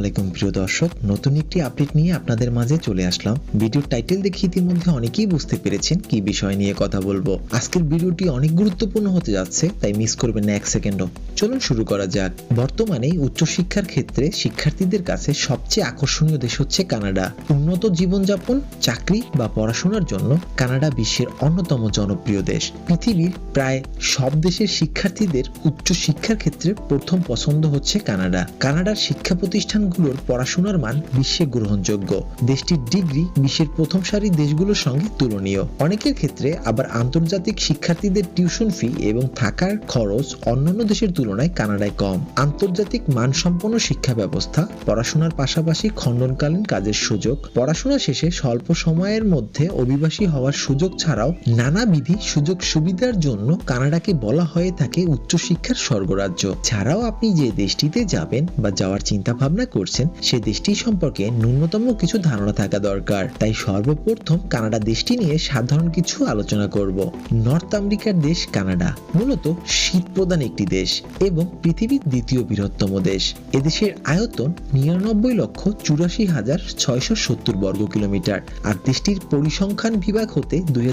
আলাইকুম, প্রিয় দর্শক। নতুন একটি আপডেট নিয়ে আপনাদের মাঝে চলে আসলাম। ভিডিওর টাইটেল দেখে ইতিমধ্যে অনেকেই বুঝতে পেরেছেন কি বিষয় নিয়ে কথা বলব। আজকের ভিডিওটি অনেক গুরুত্বপূর্ণ হতে যাচ্ছে, তাই মিস করবেন না এক সেকেন্ডও চলুন শুরু করা যাক। বর্তমানে উচ্চশিক্ষার ক্ষেত্রে শিক্ষার্থীদের কাছে সবচেয়ে আকর্ষণীয় দেশ হচ্ছে কানাডা। উন্নত জীবনযাপন, চাকরি বা পড়াশোনার জন্য কানাডা বিশ্বের অন্যতম জনপ্রিয় দেশ। পৃথিবীর প্রায় সব দেশের শিক্ষার্থীদের উচ্চশিক্ষার ক্ষেত্রে প্রথম পছন্দ হচ্ছে কানাডা। কানাডার শিক্ষা প্রতিষ্ঠানগুলোর পড়াশোনার মান বিশ্বে গ্রহণযোগ্য। দেশটির ডিগ্রি বিশ্বের প্রথম সারির দেশগুলোর সঙ্গে তুলনীয়। অনেকের ক্ষেত্রে আবার আন্তর্জাতিক শিক্ষার্থীদের টিউশন ফি এবং থাকার খরচ অন্যান্য দেশের তুলনায় কানাডায় কম। আন্তর্জাতিক মানসম্পন্ন শিক্ষা ব্যবস্থা, পড়াশোনার পাশাপাশি খণ্ডনকালীন কাজের সুযোগ, পড়াশোনা শেষে স্বল্প সময়ের মধ্যে অভিবাসী হওয়ার সুযোগ ছাড়াও নানাবিধি সুযোগ সুবিধার জন্য কানাডাকে বলা হয়ে থাকে উচ্চশিক্ষার স্বর্গরাজ্য। ছাড়াও আপনি যে দেশটিতে যাবেন বা যাওয়ার চিন্তা ভাবনা করছেন, সে দেশটি সম্পর্কে ন্যূনতম কিছু ধারণা থাকা দরকার। তাই সর্বপ্রথম কানাডা দেশটি নিয়ে সাধারণ কিছু আলোচনা করব। নর্থ আমেরিকার দেশ কানাডা, মূলত শীত প্রধান একটি দেশ এবং পৃথিবীর দ্বিতীয় বৃহত্তম দেশ। এদেশের আয়তন নিরানব্বই লক্ষ চুরাশি হাজার ছয়শো সত্তর বর্গ কিলোমিটার। আর দেশটির পরিসংখ্যান বিভাগ হতে দুই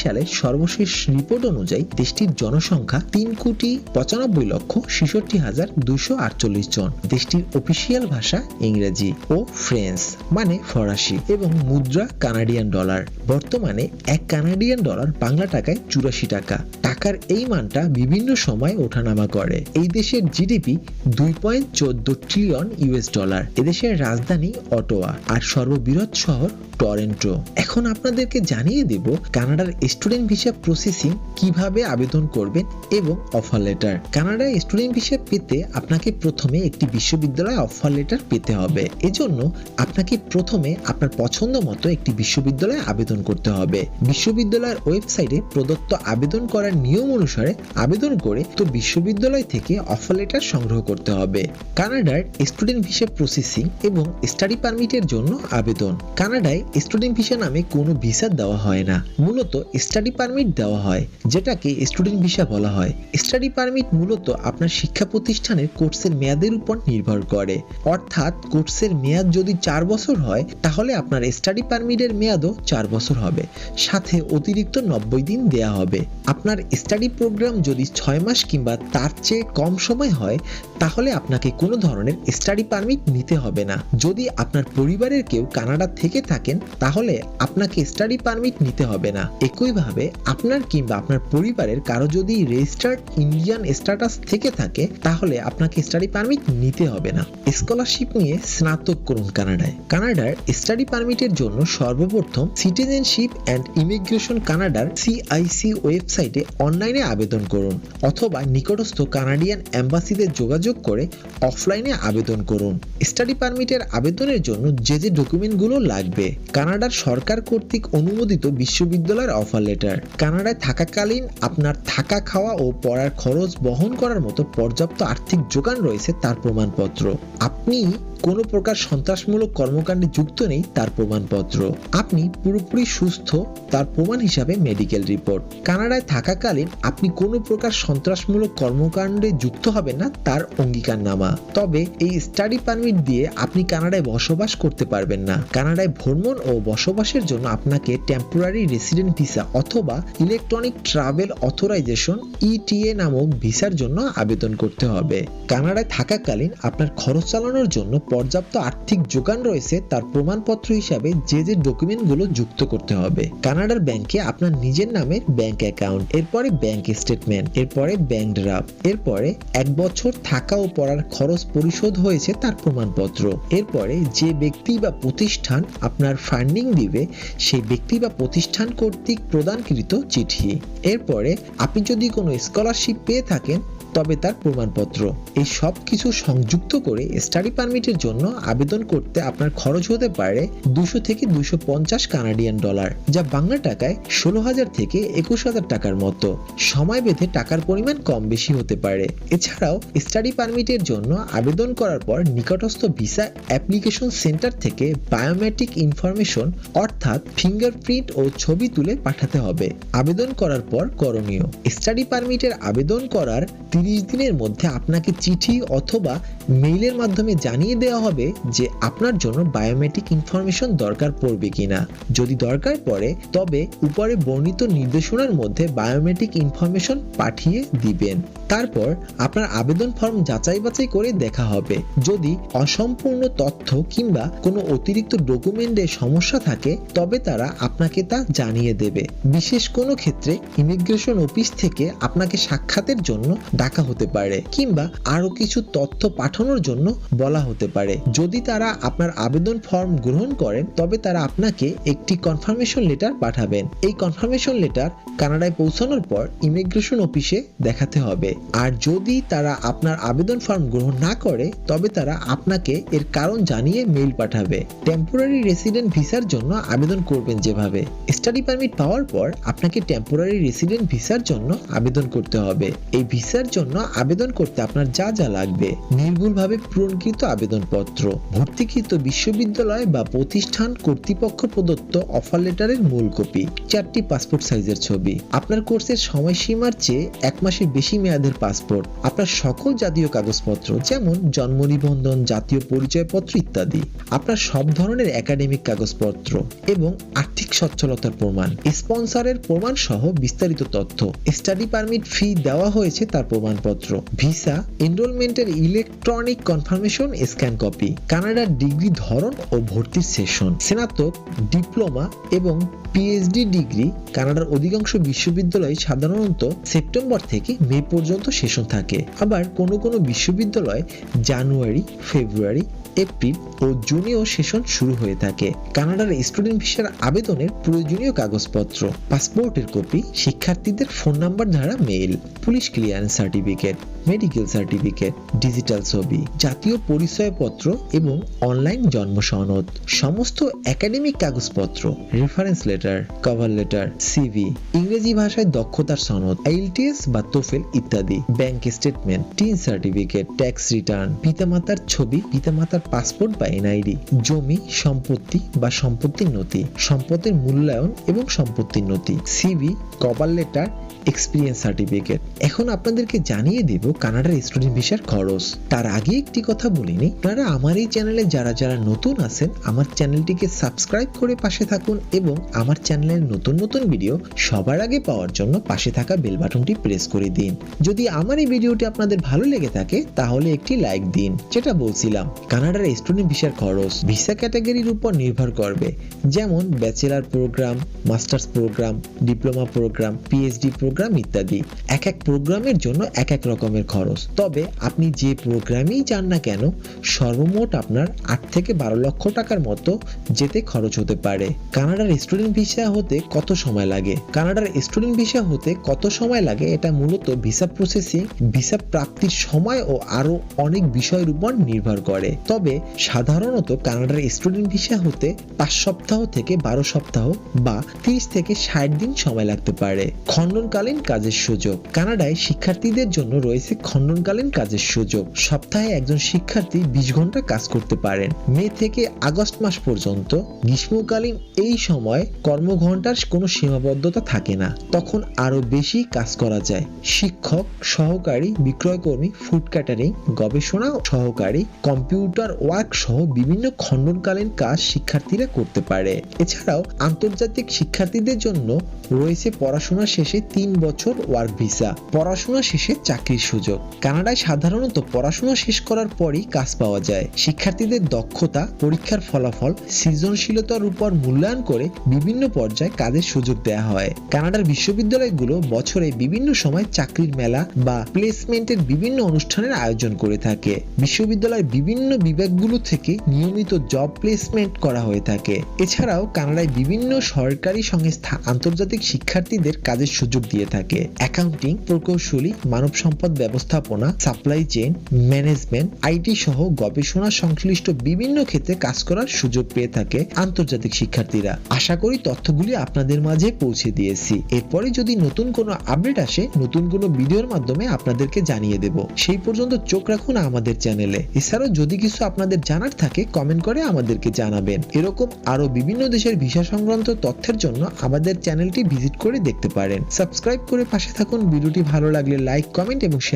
সালের সর্বশেষ রিপোর্ট অনুযায়ী দেশটির জনসংখ্যা তিন কোটি পঁচানব্বই লক্ষ ছেষট্টি হাজার দুইশো আটচল্লিশ জন। দেশটির অফিসিয়াল ভাষা ইংরেজি ও ফ্রেঞ্চ মানে ফরাসি এবং মুদ্রা কানাডিয়ান ডলার। বর্তমানে এক কানাডিয়ান ডলার বাংলা টাকায় চুরাশি টাকা। টাকার এই মানটা বিভিন্ন সময় ওঠানামা করে। এই দেশের জিডিপি দুই পয়েন্ট চোদ্দ ট্রিলিয়ন ইউএস ডলার। এদেশের রাজধানী অটোয়া আর সর্ববৃহৎ শহর টরেন্টো। এখন আপনাদেরকে জানিয়ে দেব কানাডার স্টুডেন্ট ভিসা প্রসেসিং কীভাবে আবেদন করবেন এবং অফার লেটার। কানাডার স্টুডেন্ট ভিসা পেতে আপনাকে প্রথমে একটি বিশ্ববিদ্যালয় অফার লেটার পেতে হবে। এজন্য আপনাকে প্রথমে আপনার পছন্দ মতো একটি বিশ্ববিদ্যালয়ে আবেদন করতে হবে। বিশ্ববিদ্যালয়ের ওয়েবসাইটে প্রদত্ত আবেদন করার নিয়ম অনুসারে আবেদন করে তো বিশ্ববিদ্যালয় থেকে অফার লেটার সংগ্রহ করতে হবে। কানাডার স্টুডেন্ট ভিসা প্রসেসিং এবং স্টাডি পারমিটের জন্য আবেদন। কানাডায় স্টুডেন্ট ভিসা নামে কোনো ভিসা দেওয়া হয় না। মূলত স্টাডি পারমিট দেওয়া হয়, যেটাকে স্টুডেন্ট ভিসা বলা হয়। স্টাডি পারমিট মূলত আপনার শিক্ষা প্রতিষ্ঠানের কোর্সের মেয়াদের উপর নির্ভর করে। অর্থাৎ কোর্সের মেয়াদ যদি চার বছর হয়, তাহলে আপনার স্টাডি পারমিটের মেয়াদও চার বছর হবে। সাথে অতিরিক্ত নব্বই দিন দেয়া হবে। আপনার স্টাডি প্রোগ্রাম যদি ছয় মাস কিংবা তার চেয়ে কম সময় হয়, তাহলে আপনাকে কোনো ধরনের স্টাডি পারমিট নিতে হবে না। যদি আপনার পরিবারের কেউ কানাডা থেকে থাকেন, তাহলে আপনাকে স্টাডি পারমিট নিতে হবে না। একইভাবে আপনার কিংবা আপনার পরিবারের কারও যদি রেজিস্টার্ড ইন্ডিয়ান স্ট্যাটাস থেকে থাকে, তাহলে আপনাকে স্টাডি পারমিট নিতে হবে না। স্কলারশিপ নিয়ে স্নাতক করুন কানাডায়। কানাডার স্টাডি পারমিটের জন্য সর্বপ্রথম সিটিজেনশিপ অ্যান্ড ইমিগ্রেশন কানাডার সিআইসি ওয়েবসাইটে অনলাইনে আবেদন করুন, অথবা নিকটস্থ কানাডিয়ান অ্যাম্বাসিতে যোগাযোগ করে অফলাইনে আবেদন করুন। স্টাডি পারমিটের আবেদনের জন্য যে যে ডকুমেন্টগুলো লাগবে, কানাডার সরকার কর্তৃক অনুমোদিত বিশ্ববিদ্যালয়ের অফার লেটার কানাডায় থাকাকালীন আপনার থাকা খাওয়া ও পড়ার খরচ বহন করার মতো পর্যাপ্ত আর্থিক যোগান রয়েছে তার প্রমাণপত্র। আপনি see কোনো প্রকার সন্ত্রাসমূলক কর্মকাণ্ডে যুক্ত নেই তার প্রমাণপত্র। আপনি পুরোপুরি সুস্থ, তার প্রমাণ হিসাবে মেডিকেল রিপোর্ট কানাডায় থাকাকালীন আপনি কোনো প্রকার সন্ত্রাসমূলক কর্মকাণ্ডে যুক্ত হবেন না তার অঙ্গীকারনামা। তবে এই স্টাডি পারমিট দিয়ে আপনি কানাডায় বসবাস করতে পারবেন না। কানাডায় ভ্রমণ ও বসবাসের জন্য আপনাকে টেম্পোরারি রেসিডেন্ট ভিসা অথবা ইলেকট্রনিক ট্রাভেল অথরাইজেশন ইটিএ নামক ভিসার জন্য আবেদন করতে হবে। কানাডায় থাকাকালীন আপনার খরচ চালানোর জন্য পর্যাপ্ত আর্থিক যোগান রয়েছে, তার প্রমাণপত্র হিসাবে যে যে ডকুমেন্টগুলো যুক্ত করতে হবে। কানাডার ব্যাংকে আপনার নিজের নামের ব্যাংক অ্যাকাউন্ট, এরপরে ব্যাংক স্টেটমেন্ট, এরপরে ব্যাংক ড্রাফট, এরপরে এক বছর থাকা ও পড়ার খরচ পরিশোধ হয়েছে তার প্রমাণপত্র। এরপরে যে ব্যক্তি বা প্রতিষ্ঠান আপনার ফান্ডিং দিবে, সেই ব্যক্তি বা প্রতিষ্ঠান কর্তৃক প্রদানকৃত চিঠি। এরপরে আপনি যদি কোনো স্কলারশিপ পেয়ে থাকেন তবে তার প্রমাণপত্র। এই সব কিছু সংযুক্ত করে স্টাডি পারমিটের জন্য আবেদন করতে আপনার খরচ হতে পারে দুশো থেকে দুশো পঞ্চাশ কানাডিয়ান ডলার যা বাংলা টাকায় ষোলো হাজার থেকে একুশ হাজার টাকার মতো। সময় বেঁধে টাকার পরিমাণ কম বেশি হতে পারে। এছাড়াও স্টাডি পারমিটের জন্য আবেদন করার পর নিকটস্থ ভিসা অ্যাপ্লিকেশন সেন্টার থেকে বায়োমেট্রিক ইনফরমেশন অর্থাৎ ফিঙ্গারপ্রিন্ট ও ছবি তুলে পাঠাতে হবে। আবেদন করার পর করণীয়। স্টাডি পারমিটের আবেদন করার তিরিশ দিনের মধ্যে আপনাকে চিঠি অথবা মেইলের মাধ্যমে জানিয়ে দেওয়া হবে যে আপনার জন্য বায়োমেট্রিক ইনফরমেশন দরকার পড়বে কিনা। যদি দরকার পড়ে, তবে উপরে বর্ণিত নির্দেশনার মধ্যে বায়োমেট্রিক ইনফরমেশন পাঠিয়ে দিবেন। তারপর আপনার আবেদন ফর্ম যাচাই বাছাই করে দেখা হবে। যদি অসম্পূর্ণ তথ্য কিংবা কোনো অতিরিক্ত ডকুমেন্টে সমস্যা থাকে, তবে তারা আপনাকে তা জানিয়ে দেবে। বিশেষ কোনো ক্ষেত্রে ইমিগ্রেশন অফিস থেকে আপনাকে সাক্ষাতের জন্য ডাকা হতে পারে কিংবা আরও কিছু তথ্য পাঠানোর জন্য বলা হতে পারে। যদি তারা আপনার আবেদন ফর্ম গ্রহণ করেন, তবে তারা আপনাকে একটি কনফার্মেশন লেটার পাঠাবেন। এই কনফার্মেশন লেটার কানাডায় পৌঁছানোর পর ইমিগ্রেশন অফিসে দেখাতে হবে। আর যদি তারা আপনার আবেদন ফর্ম গ্রহণ না করে, তবে তারা আপনাকে এর কারণ জানিয়ে মেইল পাঠাবে। টেম্পোরারি রেসিডেন্ট ভিসার জন্য আবেদন করবেন যেভাবে। স্টাডি পারমিট পাওয়ার পর আপনাকে টেম্পোরারি রেসিডেন্ট ভিসার জন্য আবেদন করতে হবে। এই ভিসার জন্য আবেদন করতে আপনার যা যা লাগবে। নির্ভুলভাবে পূরণকৃত আবেদনপত্র, ভর্তিকৃত বিশ্ববিদ্যালয় বা প্রতিষ্ঠান কর্তৃপক্ষ প্রদত্ত অফার লেটারের মূল কপি, চারটি পাসপোর্ট সাইজের ছবি। আপনার কোর্সের সময়সীমার চেয়ে এক মাসের বেশি মেয়াদের পাসপোর্ট আপনার সকল জাতীয় কাগজপত্র, যেমন জন্ম নিবন্ধন, জাতীয় পরিচয়পত্র ইত্যাদি। আপনার সব ধরনের একাডেমিক কাগজপত্র এবং আর্থিক সচ্ছলতার প্রমাণ স্পন্সরের প্রমাণ সহ বিস্তারিত তথ্য। স্টাডি পারমিট ফি দেওয়া হয়েছে তার প্রমাণপত্র। ভিসা এনরোলমেন্টের ইলেকট্রনিক কনফার্মেশন স্ক্যান কপি কানাডার ডিগ্রি ধরন ও ভর্তির সেশন স্নাতক ডিপ্লোমা এবং পিএইচডি ডিগ্রি কানাডার অধিকাংশ বিশ্ববিদ্যালয়ে সাধারণত সেপ্টেম্বর থেকে মে পর্যন্ত সেশন থাকে। আবার কোনো কোনো বিশ্ববিদ্যালয় জানুয়ারি, ফেব্রুয়ারি এপ্রিল ও জুনেও সেশন শুরু হয়ে থাকে। কানাডার স্টুডেন্ট ভিসার আবেদনের প্রয়োজনীয় কাগজপত্র, পাসপোর্টের কপি, শিক্ষার্থীদের ফোন নাম্বার দ্বারা mail, police clearance certificate. Medical certificate, digital ছবি, জাতীয় পরিচয়পত্র এবং অনলাইন জন্ম সনদ সমস্ত একাডেমিক কাগজপত্র reference letter cover letter CV ইংরেজি ভাষায় দক্ষতার সনদ আইএলটিএস বা তোফেল ইত্যাদি। Bank statement TIN certificate tax return পিতামাতার ছবি, পিতামাতার পাসপোর্ট বা এনআইডি জমি, সম্পত্তি বা সম্পত্তির নথি, সম্পদের মূল্যায়ন এবং সম্পত্তির নথি। CV cover letter experience certificate এখন আপনাদেরকে জানিয়ে দেব কানাডার স্টুডেন্ট ভিসার খরচ। তার আগে একটি কথা বলিনি আপনারা আমার এই চ্যানেলে যারা যারা নতুন আছেন, আমার চ্যানেলটিকে সাবস্ক্রাইব করে পাশে থাকুন এবং আমার চ্যানেলের নতুন নতুন ভিডিও সবার আগে পাওয়ার জন্য পাশে থাকা বেল বাটনটি প্রেস করে দিন। যদি আমার এই ভিডিওটি আপনাদের ভালো লেগে থাকে, তাহলে একটি লাইক দিন, যেটা বলছিলাম, কানাডার স্টুডেন্ট ভিসার খরচ ভিসা ক্যাটাগরির উপর নির্ভর করবে। যেমন bachelor programme, masters programme, diploma programme, PhD programme ইত্যাদি। এক এক প্রোগ্রামের জন্য এক এক রকমের খরচ। তবে আপনি যে প্রোগ্রামই যান না কেন, সর্বমোট আপনার আট থেকে বারো লক্ষ টাকার মতো যেতে খরচ হতে পারে। কানাডার স্টুডেন্ট ভিসা হতে কত সময় লাগে? কানাডার স্টুডেন্ট ভিসা হতে কত সময় লাগে? এটা মূলত ভিসা প্রসেসিং ভিসা প্রাপ্তির সময় ও আরও অনেক বিষয়ের উপর নির্ভর করে। তবে সাধারণত কানাডার স্টুডেন্ট ভিসা হতে পাঁচ সপ্তাহ থেকে বারো সপ্তাহ বা তিরিশ থেকে ষাট দিন সময় লাগতে পারে। খণ্ডনকালীন কাজের সুযোগ। কানাডায় শিক্ষার্থীদের জন্য রয়েছে খণ্ডনকালীন কাজের সুযোগ। সপ্তাহে একজন শিক্ষার্থী বিশ ঘণ্টা কাজ করতে পারেন। মে থেকে আগস্ট মাস পর্যন্ত গ্রীষ্মকালীন এই সময় কর্মঘণ্টার কোনো সীমাবদ্ধতা থাকে না। তখন আরও বেশি কাজ করা যায়। শিক্ষক, সহকারী, বিক্রয়কর্মী, ফুড ক্যাটারিং, গবেষণা সহকারী, কম্পিউটার ওয়ার্ক সহ বিভিন্ন খণ্ডনকালীন কাজ শিক্ষার্থীরা করতে পারে। এছাড়াও আন্তর্জাতিক শিক্ষার্থীদের জন্য রয়েছে পড়াশোনা শেষে তিন বছর ওয়ার্ক ভিসা। পড়াশোনা শেষে চাকরির সুযোগ। কানাডায় সাধারণত পড়াশোনা শেষ করার পরই কাজ পাওয়া যায়। শিক্ষার্থীদের দক্ষতা, পরীক্ষার ফলাফল, সৃজনশীলতার উপর মূল্যায়ন করে বিভিন্ন পর্যায়ে কাজের সুযোগ দেওয়া হয়। কানাডার বিশ্ববিদ্যালয়গুলো বছরে বিভিন্ন সময় চাকরির মেলা বা প্লেসমেন্টের বিভিন্ন অনুষ্ঠানের আয়োজন করে থাকে। বিশ্ববিদ্যালয়ের বিভিন্ন বিভাগগুলো থেকে নিয়মিত জব প্লেসমেন্ট করা হয়ে থাকে। এছাড়াও কানাডায় বিভিন্ন সরকারি সংস্থা আন্তর্জাতিক শিক্ষার্থীদের কাজের সুযোগ দিয়ে থাকে। অ্যাকাউন্টিং, প্রকৌশলী, মানব সম্পদ ব্যবস্থাপনা সাপ্লাই চেইন ম্যানেজমেন্ট আইটি সহ গবেষণা সংশ্লিষ্ট বিভিন্ন ক্ষেত্রে কাজ করার সুযোগ পেয়ে থাকে আন্তর্জাতিক শিক্ষার্থীরা। আশা করি তথ্যগুলি আপনাদের মাঝে পৌঁছে দিয়েছি। এরপরে যদি নতুন কোনো আপডেট আসে, নতুন কোনো ভিডিওর মাধ্যমে আপনাদেরকে জানিয়ে দেব। সেই পর্যন্ত চোখ রাখুন আমাদের চ্যানেলে। এছাড়াও যদি কিছু আপনাদের জানার থাকে কমেন্ট করে আমাদেরকে জানাবেন। এরকম আরও বিভিন্ন দেশের ভিসা সংক্রান্ত তথ্যের জন্য আমাদের চ্যানেলটি ভিজিট করে দেখতে পারেন। সাবস্ক্রাইব করে পাশে থাকুন। ভিডিওটি ভালো লাগলে লাইক কমেন্ট এবং শেয়ার